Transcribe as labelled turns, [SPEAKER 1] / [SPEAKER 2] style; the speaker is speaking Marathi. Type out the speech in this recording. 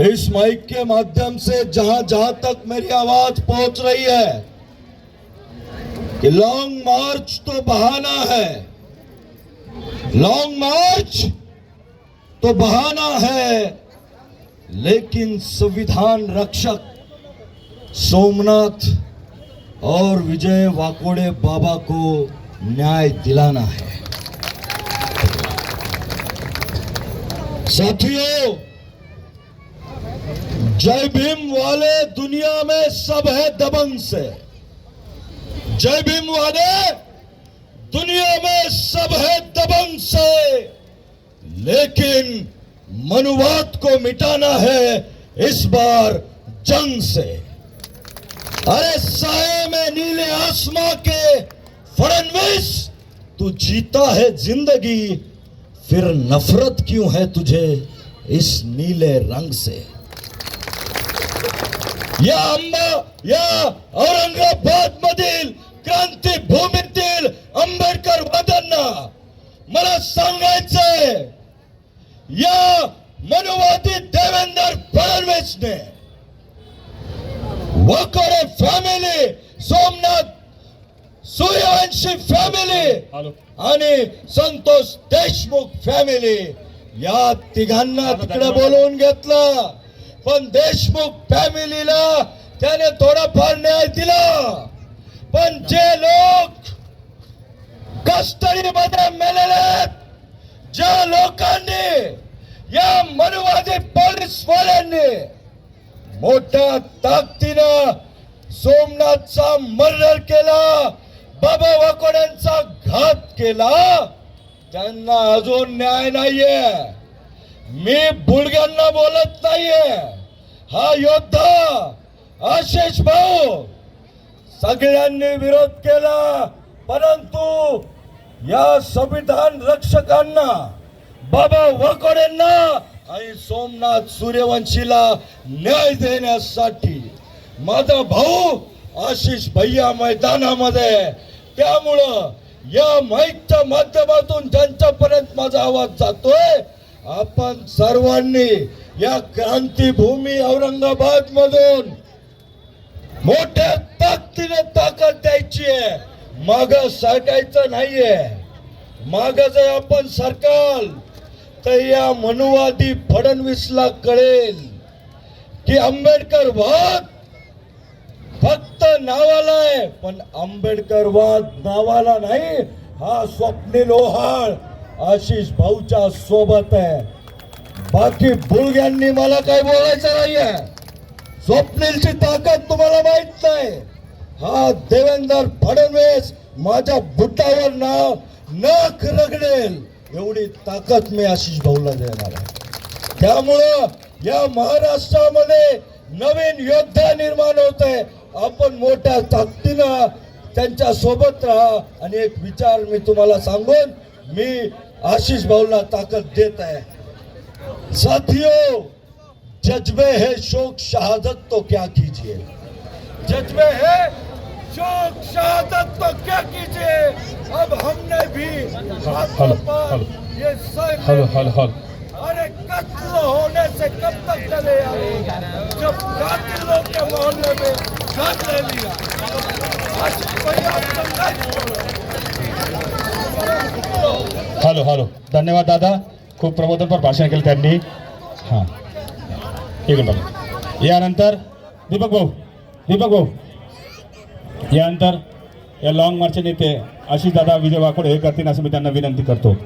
[SPEAKER 1] इस माइक के माध्यम से जहाँ जहाँ तक मेरी आवाज़ पहुँच रही है कि लॉन्ग मार्च तो बहाना है। लॉन्ग मार्च तो बहाना है, लेकिन संविधान रक्षक सोमनाथ और विजय वाकोड़े बाबा को न्याय दिलाना है। साथियों जय भीम वाले दुनिया में सब है दबंग से। जय भीम वाले दुनिया में सब है दबंग से। लेकिन मनुवाद को मिटाना है इस बार जंग से। अरे साय में नीले आसमां के फड़नवीस तू जीता है ज़िंदगी, फिर नफरत क्यों है तुझे इस नीले रंग से? या अंबा या औरंगाबाद मधील क्रांती भूमीतील आंबेडकर वादांना मला सांगायचंय या मनुवादी देवेंद्र फडणवीसने वकोडे फॅमिली सोमनाथ सूर्यवंशी फॅमिली आणि संतोष देशमुख फॅमिली या तिघांना तिकडे बोलवून घेतलं. पण देशमुख फॅमिलीला त्याने थोडाफार न्याय दिला. पण जे लोक कस्टडीमध्ये मेलेले आहेत, ज्या लोकांनी या मनुवादी पोलीस वाल्यांनी मोठ्या ताकदीनं सोमनाथचा मर्डर केला बाबा वाकोड्यांचा घात केला त्यांना अजून न्याय नाहीये. मी बुडग्यांना बोलत नाहीये. हा योद्धा आशिष भाऊ सगळ्यांनी विरोध केला परंतु या संविधान रक्षकांना बाबा वाकोडेंना आणि सोमनाथ सूर्यवंशीला न्याय देण्यासाठी माझा भाऊ आशिष भैया मैदानामध्ये त्यामुळं या माईकच्या माध्यमातून ज्यांच्यापर्यंत माझा आवाज जातोय आपण सर्वांनी या क्रांतीभूमी औरंगाबाद मधून मोठ्या ताकदीने ताकद द्यायची आहे. माग सरकायचं नाहीये. माग जर आपण सरकाल तर या मनुवादी फडणवीसला कळेल की आंबेडकर वाद फक्त नावाला आहे पण आंबेडकर वाद नावाला नाही हा स्वप्नील ओहाळ आशिष भाऊच्या सोबत आहे. बाकी बुळग्यांनी मला काही बोलायचं नाहीये. स्वप्नीलची ताकद तुम्हाला माहीत नाही. हा देवेंद्र फडणवीस माझ्या बुटावर नाव नख रगडेल. एवढी ताकद मी आशिष भाऊला देणार आहे. त्यामुळं या महाराष्ट्रामध्ये नवीन योद्धा निर्माण होत. आहे आपण मोठ्या ताकदीनं त्यांच्यासोबत राहा. आणि एक विचार मी तुम्हाला सांगून मी आशिष भाऊला ताकद देत आहे साथियों जज्बे है शोक शहादत तो क्या कीजिए? जज्बे है शोक शहादत तो क्या कीजिए? अब हमने भी
[SPEAKER 2] हेलो,
[SPEAKER 1] पर ये
[SPEAKER 2] हॅलो हॅलो हॅलो।
[SPEAKER 1] अरे कत्ल होने से कब तक चले जब कातिलों के मोहल्ले में घर ले लिया। आज कोई।
[SPEAKER 2] Hello hello. धन्यवाद दादा. खूप प्रबोधनपर भाषण केलं त्यांनी. हां. ठीक मिनिट. यानंतर दीपक भाऊ दीपक भाऊ. यानंतर या लॉंग मार्चचे नेते आशिष दादा विजय वाकोडे हे करतील असं मी त्यांना विनंती करतो.